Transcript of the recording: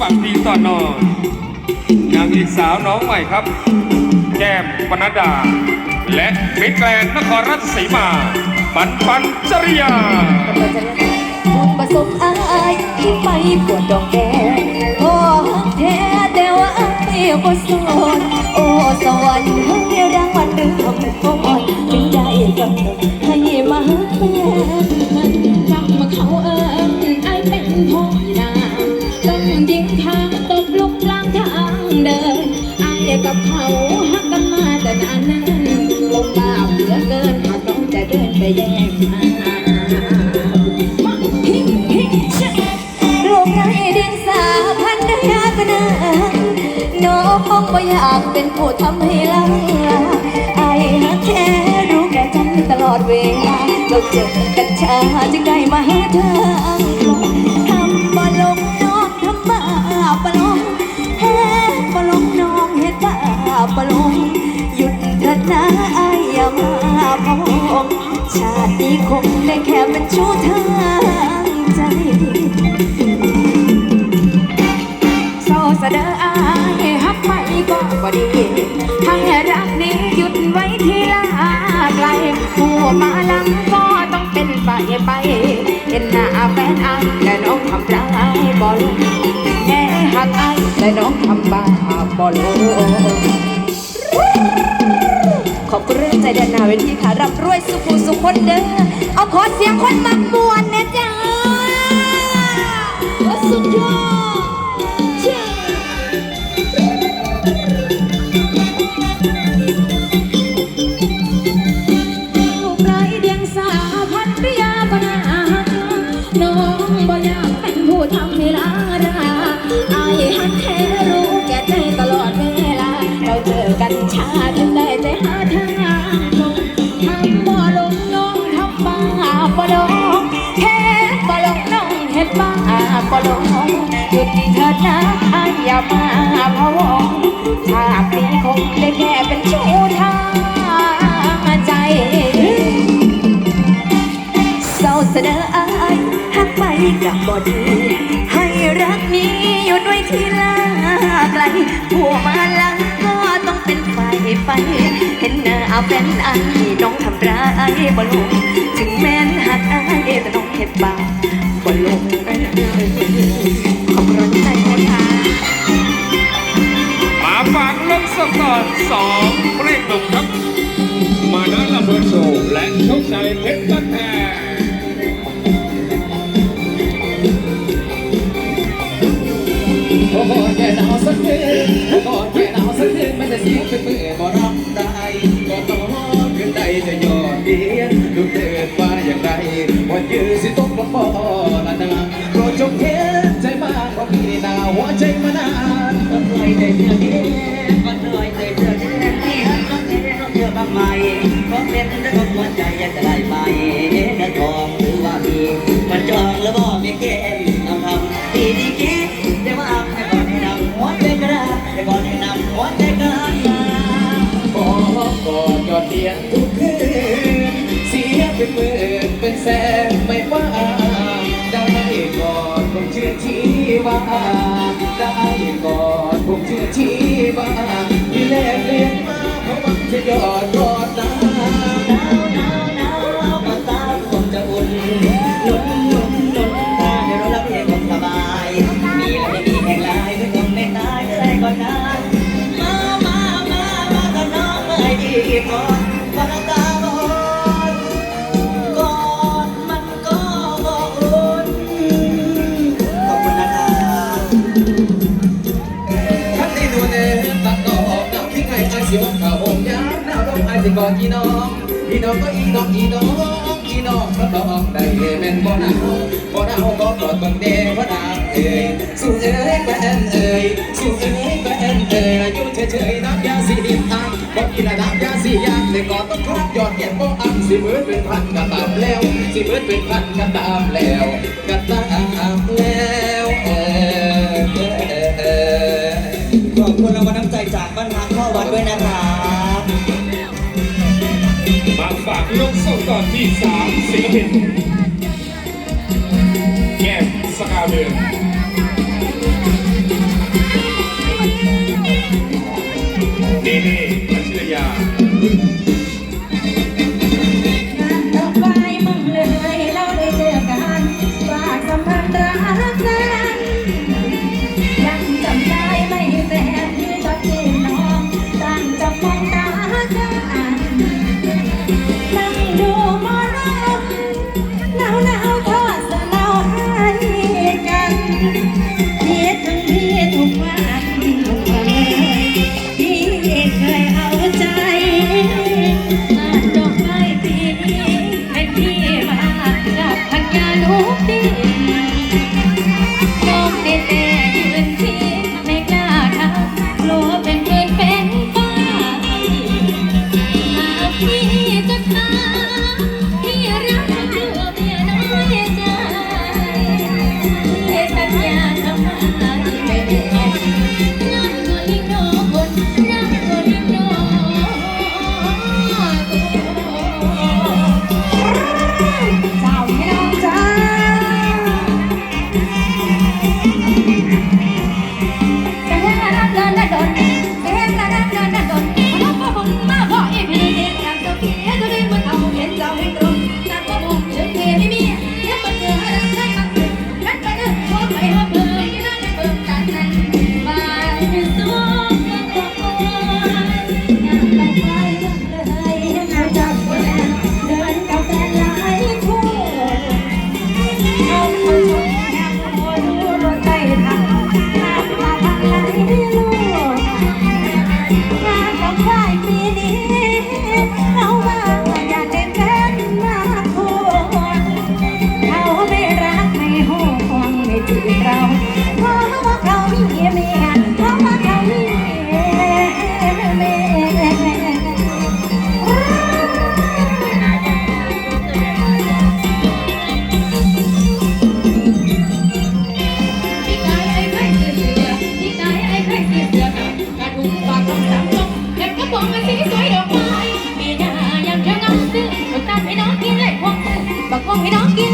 ฝั่งดีตอนอนนางเอกสาวน้องใหม่ครับ แก้มปนัดดา และมิตแกรนนครราชสีมา ปันปันจริยาบุญประสบอายที่ไปปวดดอกแดงพอหักแท้แต่ว่าอายบ่สนโอ้สวรรค์ให้รางวัลดึงคำฟ้อนจึงได้กำหนดให้มาหาแฟน ขนาดนะน้องบ่อยากเป็นผู้ทำให้ลังลาไอ้ฮักแค่รู้แก่ใจตลอดเวลาเราเจอกันช้าจึงได้มาหาทาง เห็นหน้าแฟนอายและน้องทำร้ายบอลแค่หักอายและน้องทำบาบอลขอบคุณเรื่องใจเดินหน้าเวทีค่ะรับรวยสุขุสุขคนเด้อเอาขอเสียงคนมา น้องบ่อยากเป็นผู้ทำให้ลาดาอายหักแท้รู้แก่ใจตลอดเวลา เราเจอกันชาจึงได้แต่หาทางลงทำบ่ลงน้องทำบ้าบ่ลงแท้บ่ลงน้องเฮ็ดบ้าบ่ลงหยุดเถิดนะอายอย่ามาพะวงชาตินี้คงได้แค่เป็นชู้ทางใจ บบ่ดี ให้รักนี้หยุดไว้ที่ลาไกลผัวมาหลังก็ต้องเป็นฝ่ายไปเห็นหน้าแฟนอายน้องทำร้ายบ่ลงถึงแม้นหักอายแต่น้องเห็ดบาปบ่ลงขอบคุณใจนะคะมาฝากลงสกอร์สองเรียกหนุ่มครับ มานะลำเบิดโซและโชคชัยเพชรบ้านแพง สักคืนมันจะเสียงเป็นเมื่อบ่รับได้ก็ต้องขึ้นใดจะยอดเดียนดูเถิดว่าอย่างไรวันยืนสิตกลงบ่ละนาโปรดจงเห็นใจมากกว่าพี่นาหัวใจมานานก็เคยได้เพื่อนเดีก็เคยได้เพื่อนเดีที่หันต้องเห็นต้อเจอบ้างใหม่เพราะเป็นได้คนหัวใจอยากจะได้ไปเนื้อทองหรือว่ามีมันจองแล้วบ่มีเกณฑ์ อกอดยอดเตียงทุกคืนเสียเป็นหมื่นเป็นแสนไม่ว่าได้กอดคงเชื่อที่ว่า ไม่ดีพอพอน้ำตาบอนก่อนมันก็บอกอุ่นขอบคุณนะครับคันที่ดูเนตัดดอกดอกที่ไงไอ้สิวเขาหงยามหน้าร้องไอ้สิกอดพี่น้องพี่น้องก็อีน้องอีน้องอีน้องก็ดอกได้แม่นบ่หนาวบ่หนาวก็กอดเบิ่งเด้บ่นางเอ้ยสู้เอ้ยแฟนเอ้ยสู้เอ้ยแฟนเอ้ยอยู่เฉยๆน้ำยาสีดินทางบ่กินน้ำยา บบ่อันสิมือเป็นพันก็ตามแล้วสิมือเป็นพันก็ตามแล้วก็ตามแล้วเออเออขอบคุณรางวัลน้ำใจจากบ้านพักเข้าวัดด้วยนะครับมาฝากลงสกอร์ที่สามศิลปินแก้มสกาเดือน Thank you. Amen. พ่อให้น้องกิน